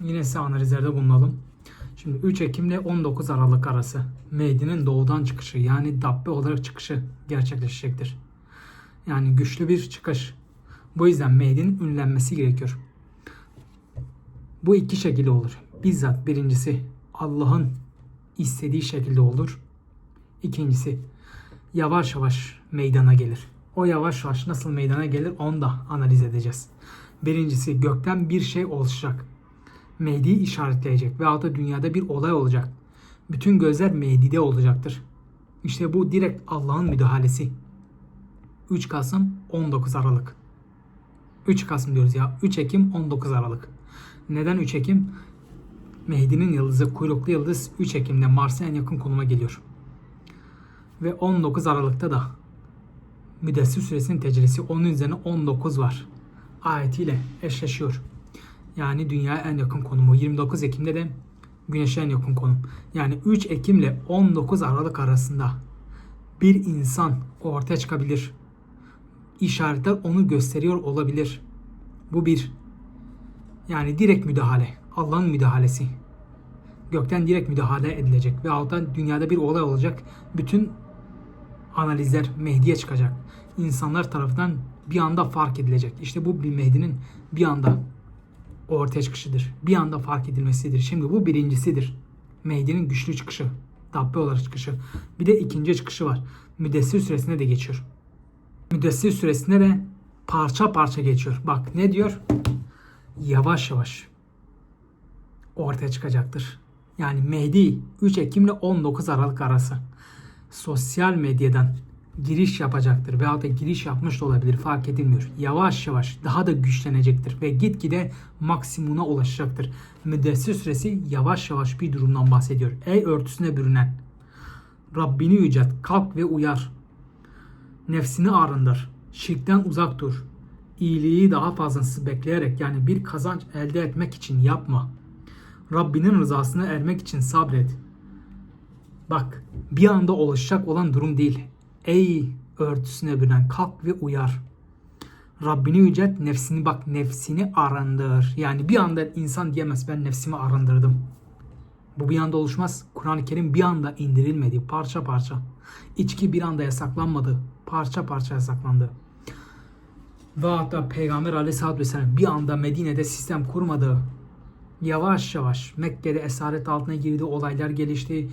Yine size analizlerde bulunalım. Şimdi 3 Ekim ile 19 Aralık arası Mehdi'nin doğudan çıkışı yani Dabbe olarak çıkışı gerçekleşecektir. Yani güçlü bir çıkış. Bu yüzden Mehdi'nin ünlenmesi gerekiyor. Bu iki şekilde olur. Bizzat birincisi Allah'ın istediği şekilde olur. İkincisi yavaş yavaş meydana gelir. O yavaş yavaş nasıl meydana gelir onu da analiz edeceğiz. Birincisi gökten bir şey oluşacak. Mehdi'yi işaretleyecek veyahut da dünyada bir olay olacak. Bütün gözler Mehdi'de olacaktır. İşte bu direkt Allah'ın müdahalesi. 3 Kasım 19 Aralık. 3 Kasım diyoruz ya. 3 Ekim 19 Aralık. Neden 3 Ekim? Mehdi'nin yıldızı, kuyruklu yıldız 3 Ekim'de Mars'a en yakın konuma geliyor. Ve 19 Aralık'ta da Müddessir suresinin tecellisi onun üzerine 19 var. Ayetiyle eşleşiyor. Yani dünyaya en yakın konumu. 29 Ekim'de de Güneş'e en yakın konum. Yani 3 Ekim ile 19 Aralık arasında bir insan ortaya çıkabilir. İşaretler onu gösteriyor olabilir. Bu bir. Yani direkt müdahale. Allah'ın müdahalesi. Gökten direkt müdahale edilecek. Ve da dünyada bir olay olacak. Bütün analizler Mehdi'ye çıkacak. İnsanlar tarafından bir anda fark edilecek. İşte bu bir Mehdi'nin bir anda ortaya çıkışıdır. Bir anda fark edilmesidir. Şimdi bu birincisidir. Mehdi'nin güçlü çıkışı. Dabbe olarak çıkışı. Bir de ikinci çıkışı var. Müddessir süresinde de geçiyor. Müddessir süresinde de parça parça geçiyor. Bak ne diyor? Yavaş yavaş ortaya çıkacaktır. Yani Mehdi 3 Ekim ile 19 Aralık arası sosyal medyadan giriş yapacaktır veyahut da giriş yapmış da olabilir fark edilmiyor. Yavaş yavaş daha da güçlenecektir ve gitgide maksimuna ulaşacaktır. Müddessir süresi yavaş yavaş bir durumdan bahsediyor. Ey örtüsüne bürünen Rabbini yücelt, kalk ve uyar. Nefsini arındır. Şirkten uzak dur. İyiliği daha fazlası bekleyerek yani bir kazanç elde etmek için yapma. Rabbinin rızasına ermek için sabret. Bak bir anda oluşacak olan durum değil. Ey örtüsüne bürünen kalk ve uyar. Rabbini yücelt nefsini bak nefsini arındır. Yani bir anda insan diyemez ben nefsimi arındırdım. Bu bir anda oluşmaz. Kur'an-ı Kerim bir anda indirilmedi. Parça parça. İçki bir anda yasaklanmadı. Parça parça yasaklandı. Ve hatta Peygamber aleyhissalatü vesselam bir anda Medine'de sistem kurmadı. Yavaş yavaş Mekke'de esaret altına girdi. Olaylar gelişti.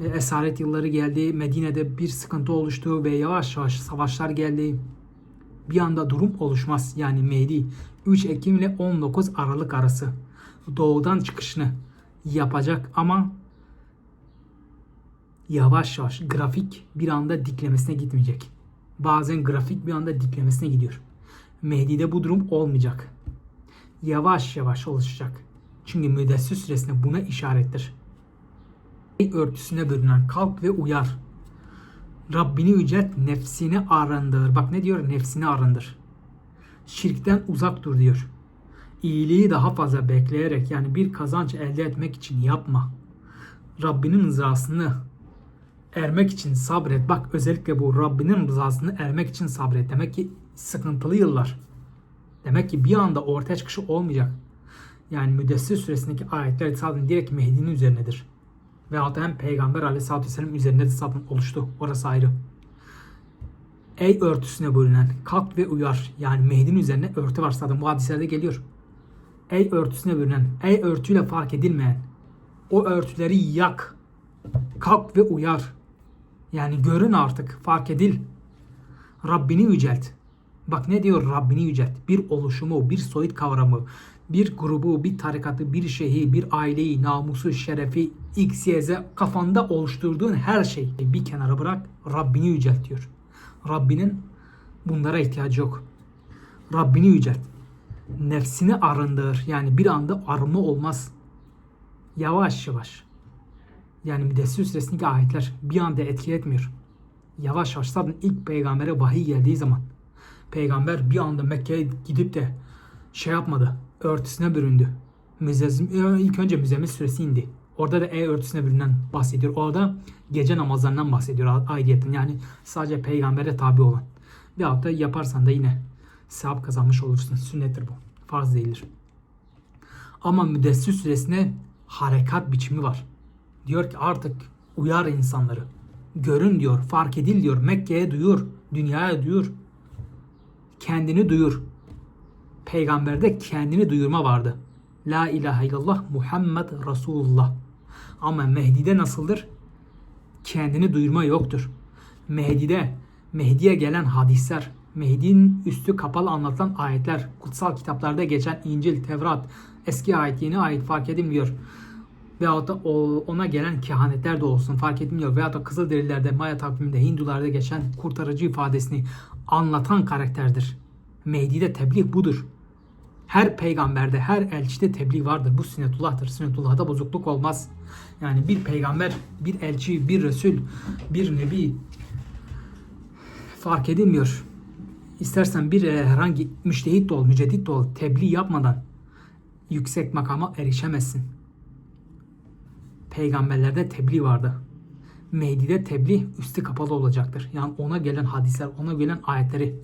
E, Esaret yılları geldi. Medine'de bir sıkıntı oluştu ve yavaş yavaş savaşlar geldi. Bir anda durum oluşmaz. Yani Mehdi 3 Ekim ile 19 Aralık arası doğudan çıkışını yapacak ama yavaş yavaş grafik bir anda diklemesine gitmeyecek. Bazen grafik bir anda diklemesine gidiyor. Mehdi'de bu durum olmayacak. Yavaş yavaş oluşacak. Çünkü müddessir süresinde buna işarettir. Örtüsüne bürünen kalk ve uyar. Rabbini yücelt, nefsini arındır. Bak ne diyor? Nefsini arındır. Şirkten uzak dur diyor. İyiliği daha fazla bekleyerek yani bir kazanç elde etmek için yapma. Rabbinin rızasını ermek için sabret. Bak özellikle bu Rabbinin rızasını ermek için sabret. Demek ki sıkıntılı yıllar. Demek ki bir anda ortaya çıkışı olmayacak. Yani Müddessir suresindeki ayetler zaten direkt Mehdi'nin üzerinedir. Ve hem Peygamber aleyhissalatü vesselam üzerinde de zaten oluştu. Orası ayrı. Ey örtüsüne bürünen kalk ve uyar. Yani Mehdi'nin üzerine örtü var zaten bu hadislerde geliyor. Ey örtüsüne bürünen, ey örtüyle fark edilmeyen o örtüleri yak. Kalk ve uyar. Yani görün artık, fark edil. Rabbini yücelt. Bak ne diyor Rabbini yücelt. Bir oluşumu, bir soyut kavramı, bir grubu, bir tarikatı, bir şeyhi, bir aileyi, namusu, şerefi, x, y, z kafanda oluşturduğun her şeyi bir kenara bırak. Rabbini yücelt diyor. Rabbinin bunlara ihtiyacı yok. Rabbini yücelt. Nefsini arındır. Yani bir anda arınma olmaz. Yavaş yavaş. Yani Müddessir suresindeki ayetler bir anda etki etmiyor. Yavaş yavaş zaten ilk peygambere vahiy geldiği zaman peygamber bir anda Mekke'ye gidip de şey yapmadı. Örtüsüne büründü. Müzezzim, ilk önce müzemmil suresi indi. Orada da e örtüsüne bürünen bahsediyor. Orada gece namazlarından bahsediyor ayrıyetten. Yani sadece peygambere tabi olan. Bir hafta yaparsan da yine sevap kazanmış olursun. Sünnettir bu. Farz değildir. Ama Müddessir suresine harekat biçimi var. Diyor ki artık uyar insanları. Görün diyor, fark edil diyor. Mekke'ye duyur, dünyaya duyur. Kendini duyur. Peygamberde kendini duyurma vardı. La ilahe illallah Muhammed Resulullah. Ama Mehdi'de nasıldır? Kendini duyurma yoktur. Mehdi'de Mehdi'ye gelen hadisler, Mehdi'nin üstü kapalı anlatılan ayetler, kutsal kitaplarda geçen İncil, Tevrat, eski ayet, yeni ayet fark edilmiyor. Veyahut da ona gelen kehanetler de olsun fark edilmiyor. Veyahut da Kızılderililerde, Maya takviminde, Hindularda geçen kurtarıcı ifadesini anlatan karakterdir. Mehdi'de tebliğ budur. Her peygamberde, her elçide tebliğ vardır. Bu sünnetullah'tır. Sünnetullah'ta bozukluk olmaz. Yani bir peygamber, bir elçi, bir resul, bir nebi fark edilmiyor. İstersen bir e, herhangi müştehit de ol, müceddit de ol, tebliğ yapmadan yüksek makama erişemezsin. Peygamberlerde tebliğ vardı. Mehdi'de tebliğ üstü kapalı olacaktır. Yani ona gelen hadisler, ona gelen ayetleri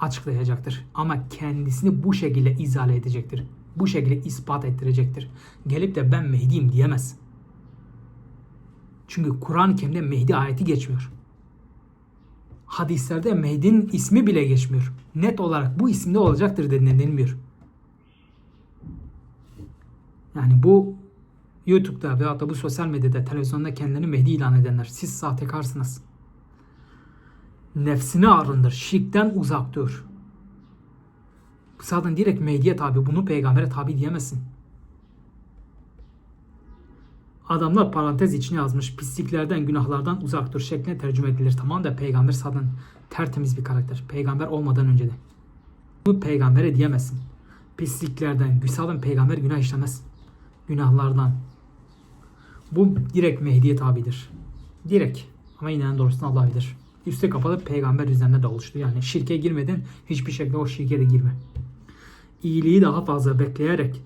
açıklayacaktır. Ama kendisini bu şekilde izale edecektir. Bu şekilde ispat ettirecektir. Gelip de ben Mehdi'yim diyemez. Çünkü Kur'an-ı Kerim'de Mehdi ayeti geçmiyor. Hadislerde Mehdi'nin ismi bile geçmiyor. Net olarak bu isimde olacaktır denilmiyor. Yani bu YouTube'da veyahut da bu sosyal medyada, televizyonda kendilerini Mehdi ilan edenler. Siz sahtekarsınız. Nefsini arındır. Şirkten uzak dur. Zaten direkt Mehdi'ye tabi. Bunu peygambere tabi diyemezsin. Adamlar parantez içine yazmış. Pisliklerden, günahlardan uzak dur şeklinde tercüme edilir. Tamam da peygamber zaten tertemiz bir karakter. Peygamber olmadan önce de. Bu peygambere diyemezsin. Pisliklerden, zaten peygamber günah işlemez. Günahlardan. Bu direkt Mehdi'ye tabidir. Direkt. Ama yine en doğrusunu Allah bilir. Üste kapalı peygamber üzerine de oluştu. Yani şirke girmeden hiçbir şekilde o şirke de girme. İyiliği daha fazla bekleyerek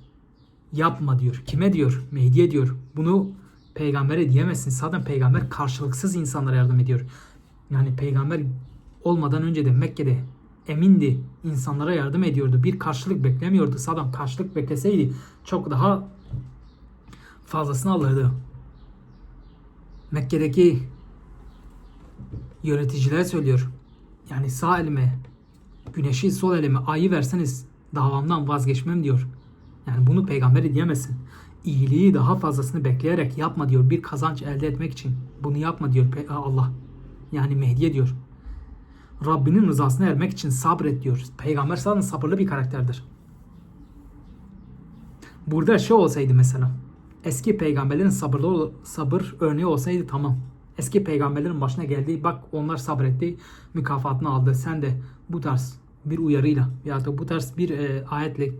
yapma diyor. Kime diyor? Mehdi'ye diyor. Bunu peygambere diyemezsin. Zaten peygamber karşılıksız insanlara yardım ediyor. Yani peygamber olmadan önce de Mekke'de emindi. insanlara yardım ediyordu. Bir karşılık beklemiyordu. Zaten karşılık bekleseydi çok daha fazlasını alırdı. Mekke'deki yöneticiler söylüyor. Yani sağ elime güneşi sol elime ayı verseniz davamdan vazgeçmem diyor. Yani bunu peygambere diyemezsin. İyiliği daha fazlasını bekleyerek yapma diyor. Bir kazanç elde etmek için. Bunu yapma diyor Allah. Yani Mehdi'ye diyor. Rabbinin rızasına ermek için sabret diyor. Peygamber zaten sabırlı bir karakterdir. Burada şey olsaydı mesela. Eski peygamberlerin sabırlı sabır örneği olsaydı tamam. Eski peygamberlerin başına geldi. Bak onlar sabretti. Mükafatını aldı. Sen de bu tarz bir uyarıyla ya da bu tarz bir e, ayetle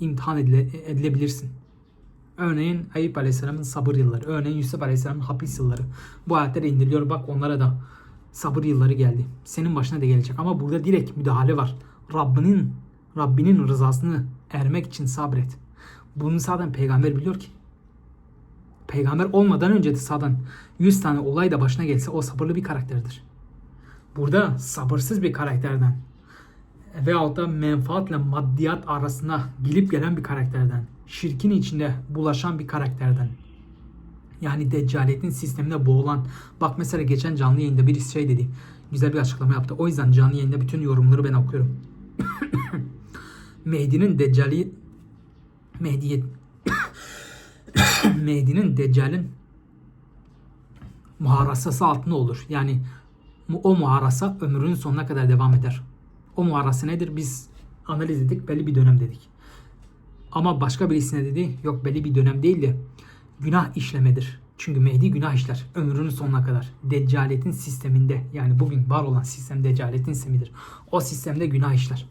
imtihan edile, edilebilirsin. Örneğin Eyüp Aleyhisselam'ın sabır yılları, örneğin Yusuf Aleyhisselam'ın hapis yılları. Bu ayetler indiriliyor. Bak onlara da sabır yılları geldi. Senin başına da gelecek. Ama burada direkt müdahale var. Rabbinin Rabbinin rızasını ermek için sabret. Bunu zaten peygamber biliyor ki. Peygamber olmadan önce de zaten 100 tane olay da başına gelse o sabırlı bir karakterdir. Burada sabırsız bir karakterden veyahut da menfaatle maddiyat arasına gelip gelen bir karakterden, şirkin içinde bulaşan bir karakterden, yani deccaletin sistemine boğulan, bak mesela geçen canlı yayında bir şey dedi, güzel bir açıklama yaptı. O yüzden canlı yayında bütün yorumları ben okuyorum. Mehdi'nin deccali, Mehdi'ye Mehdi'nin deccalin muharasası altında olur. Yani o muharasa ömrünün sonuna kadar devam eder. O muharası nedir? Biz analiz ettik belli bir dönem dedik. Ama başka birisine dedi yok belli bir dönem değil de günah işlemedir. Çünkü Mehdi günah işler ömrünün sonuna kadar. Deccaletin sisteminde yani bugün var olan sistem deccaletin sistemidir. O sistemde günah işler.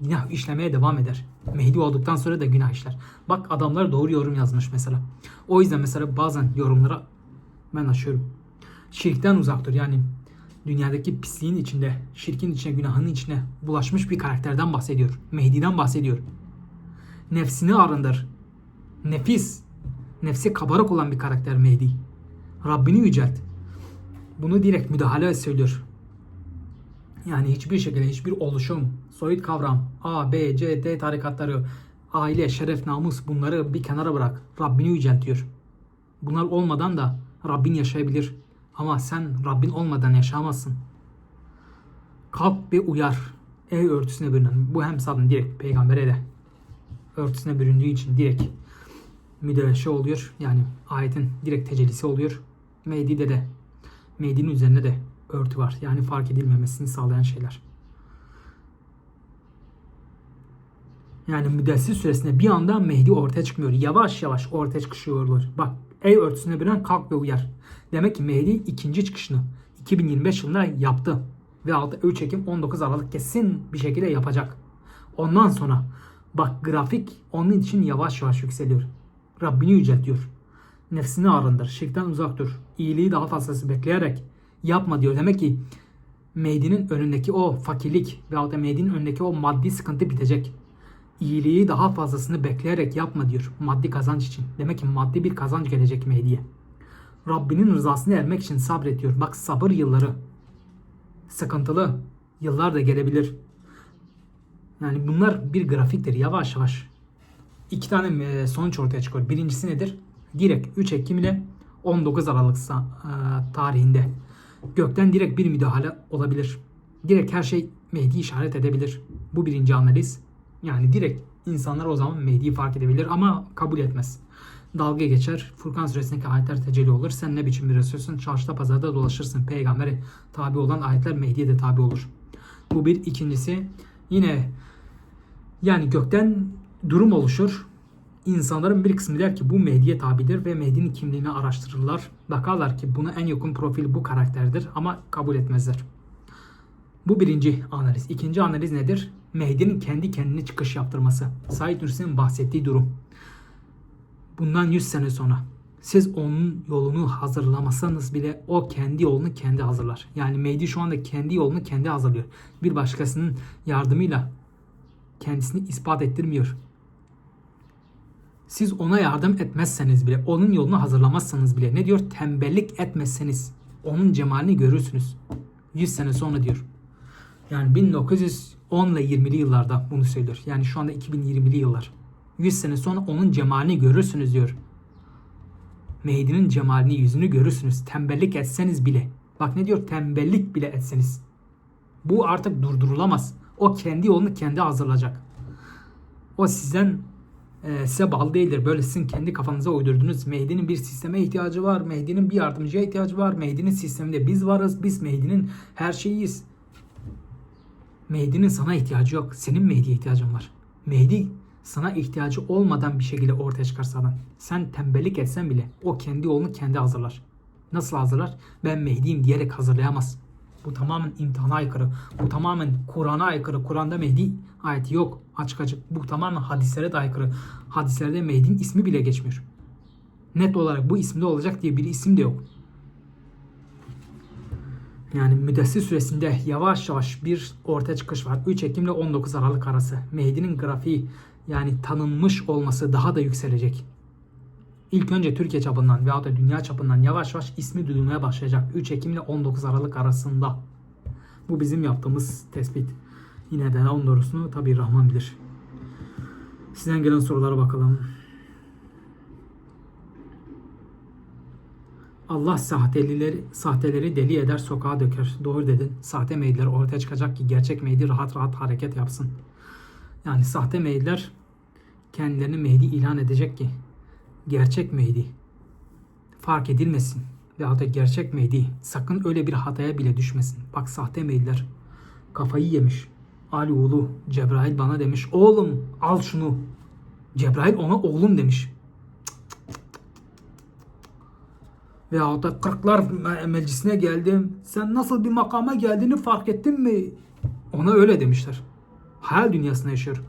Günah işlemeye devam eder. Mehdi olduktan sonra da günah işler. Bak adamlar doğru yorum yazmış mesela. O yüzden mesela bazen yorumlara ben açıyorum. Şirkten uzaktır yani dünyadaki pisliğin içinde, şirkin içine, günahın içine bulaşmış bir karakterden bahsediyor. Mehdi'den bahsediyor. Nefsini arındır. Nefis, nefsi kabarık olan bir karakter Mehdi. Rabbini yücelt. Bunu direkt müdahale söylüyor. Yani hiçbir şekilde hiçbir oluşum, soyut kavram, A, B, C, D tarikatları aile, şeref, namus bunları bir kenara bırak. Rabbini yüceltiyor. Bunlar olmadan da Rabbin yaşayabilir. Ama sen Rabbin olmadan yaşamazsın. Kalk ve uyar. Ey örtüsüne bürünen. Bu hem zaten direkt peygambere de örtüsüne büründüğü için direkt müdahale oluyor. Yani ayetin direkt tecellisi oluyor. Mehdi'de de Mehdi'nin üzerinde de örtü var. Yani fark edilmemesini sağlayan şeyler. Yani Müddessir süresinde bir anda Mehdi ortaya çıkmıyor. Yavaş yavaş ortaya çıkışıyorlar. Bak ey örtüsüne bürünen kalk ve uyar. Demek ki Mehdi ikinci çıkışını 2025 yılında yaptı. Ve 3 Ekim 19 Aralık kesin bir şekilde yapacak. Ondan sonra bak grafik onun için yavaş yavaş yükseliyor. Rabbini yüceltiyor. Nefsini arındır. Şirkten uzak dur. İyiliği daha fazlası bekleyerek yapma diyor. Demek ki Mehdi'nin önündeki o fakirlik veyahut da Mehdi'nin önündeki o maddi sıkıntı bitecek. İyiliği daha fazlasını bekleyerek yapma diyor. Maddi kazanç için. Demek ki maddi bir kazanç gelecek Mehdi'ye. Rabbinin rızasını ermek için sabretiyor. Bak sabır yılları. Sıkıntılı yıllar da gelebilir. Yani bunlar bir grafiktir. Yavaş yavaş. İki tane e, sonuç ortaya çıkıyor. Birincisi nedir? Direkt 3 Ekim ile 19 Aralık e, tarihinde gökten direkt bir müdahale olabilir. Direkt her şey Mehdi işaret edebilir. Bu birinci analiz. Yani direkt insanlar o zaman Mehdi'yi fark edebilir ama kabul etmez. Dalga geçer. Furkan suresindeki ayetler tecelli olur. Sen ne biçim bir Resulsün? Çarşıda pazarda dolaşırsın. Peygambere tabi olan ayetler Mehdi'ye de tabi olur. Bu bir. ikincisi yine yani gökten durum oluşur. İnsanların bir kısmı der ki bu Mehdi'ye tabidir ve Mehdi'nin kimliğini araştırırlar. Bakarlar ki buna en yakın profil bu karakterdir ama kabul etmezler. Bu birinci analiz. İkinci analiz nedir? Mehdi'nin kendi kendine çıkış yaptırması. Said Nursi'nin bahsettiği durum. Bundan 100 sene sonra siz onun yolunu hazırlamasanız bile o kendi yolunu kendi hazırlar. Yani Mehdi şu anda kendi yolunu kendi hazırlıyor. Bir başkasının yardımıyla kendisini ispat ettirmiyor. Siz ona yardım etmezseniz bile, onun yolunu hazırlamazsanız bile ne diyor? Tembellik etmezseniz onun cemalini görürsünüz. 100 sene sonra diyor. Yani 1910 ile 20'li yıllarda bunu söylüyor. Yani şu anda 2020'li yıllar. 100 sene sonra onun cemalini görürsünüz diyor. Mehdi'nin cemalini, yüzünü görürsünüz. Tembellik etseniz bile. Bak ne diyor? Tembellik bile etseniz. Bu artık durdurulamaz. O kendi yolunu kendi hazırlayacak. O sizden e, size bağlı değildir. Böyle sizin kendi kafanıza uydurdunuz. Mehdi'nin bir sisteme ihtiyacı var. Mehdi'nin bir yardımcıya ihtiyacı var. Mehdi'nin sisteminde biz varız. Biz Mehdi'nin her şeyiyiz. Mehdi'nin sana ihtiyacı yok. Senin Mehdi'ye ihtiyacın var. Mehdi sana ihtiyacı olmadan bir şekilde ortaya çıkarsa adam. Sen tembellik etsen bile o kendi yolunu kendi hazırlar. Nasıl hazırlar? Ben Mehdi'yim diyerek hazırlayamaz. Bu tamamen imtihana aykırı. Bu tamamen Kur'an'a aykırı. Kur'an'da Mehdi ayeti yok. Açık açık. Bu tamamen hadislere de aykırı. Hadislerde Mehdi'nin ismi bile geçmiyor. Net olarak bu isimde olacak diye bir isim de yok. Yani Müddessir süresinde yavaş yavaş bir ortaya çıkış var. 3 Ekim ile 19 Aralık arası. Mehdi'nin grafiği yani tanınmış olması daha da yükselecek. İlk önce Türkiye çapından veya da dünya çapından yavaş yavaş ismi duyulmaya başlayacak. 3 Ekim ile 19 Aralık arasında. Bu bizim yaptığımız tespit. Yine de onun doğrusunu tabi Rahman bilir. Sizden gelen sorulara bakalım. Allah sahtelileri, sahteleri deli eder sokağa döker. Doğru dedin. Sahte meyiller ortaya çıkacak ki gerçek meydi rahat rahat hareket yapsın. Yani sahte meyiller kendilerini Mehdi ilan edecek ki gerçek Mehdi fark edilmesin. Veyahut da gerçek Mehdi sakın öyle bir hataya bile düşmesin. Bak sahte Mehdiler kafayı yemiş. Ali oğlu Cebrail bana demiş oğlum al şunu. Cebrail ona oğlum demiş. Veyahut da kırklar me- meclisine geldim. Sen nasıl bir makama geldiğini fark ettin mi? Ona öyle demişler. Hayal dünyasında yaşıyor.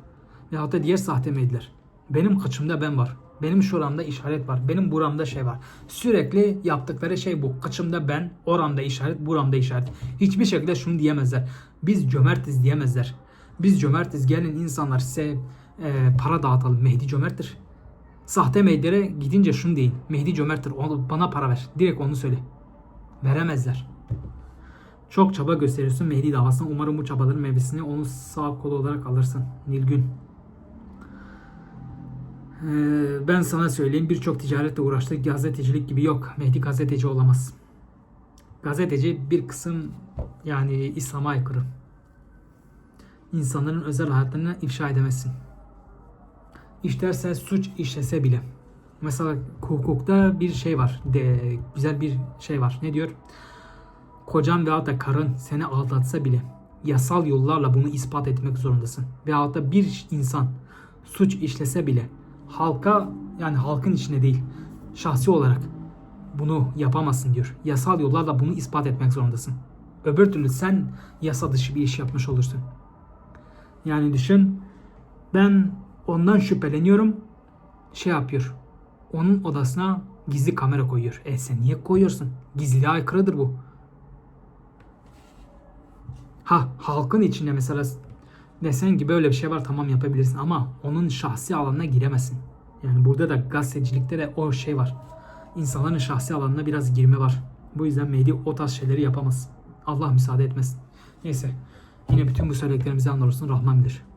Veyahut da diğer sahte meydiler. Benim kıçımda ben var. Benim şuramda işaret var. Benim buramda şey var. Sürekli yaptıkları şey bu. Kıçımda ben, oramda işaret, buramda işaret. Hiçbir şekilde şunu diyemezler. Biz cömertiz diyemezler. Biz cömertiz. Gelin insanlar size e, para dağıtalım. Mehdi cömerttir. Sahte Mehdi'lere gidince şunu deyin. Mehdi cömerttir. Onu, bana para ver. Direkt onu söyle. Veremezler. Çok çaba gösteriyorsun Mehdi davasına. Umarım bu çabaların meyvesini onun sağ kolu olarak alırsın. Nilgün. Ee, ben sana söyleyeyim birçok ticaretle uğraştı. Gazetecilik gibi yok. Mehdi gazeteci olamaz. Gazeteci bir kısım yani İslam'a aykırı. İnsanların özel hayatlarını ifşa edemezsin. İşlerse suç işlese bile. Mesela hukukta bir şey var. De, güzel bir şey var. Ne diyor? Kocan veyahut da karın seni aldatsa bile yasal yollarla bunu ispat etmek zorundasın. Veyahut da bir insan suç işlese bile halka yani halkın içine değil şahsi olarak bunu yapamazsın diyor. Yasal yollarla bunu ispat etmek zorundasın. Öbür türlü sen yasa dışı bir iş yapmış olursun. Yani düşün ben ondan şüpheleniyorum şey yapıyor. Onun odasına gizli kamera koyuyor. E sen niye koyuyorsun? Gizliliğe aykırıdır bu. Ha halkın içinde mesela desen ki böyle bir şey var tamam yapabilirsin ama onun şahsi alanına giremezsin. Yani burada da gazetecilikte de o şey var. İnsanların şahsi alanına biraz girme var. Bu yüzden Mehdi o tarz şeyleri yapamaz. Allah müsaade etmez. Neyse. Yine bütün bu söylediklerimizi anlarsın. Rahman bilir.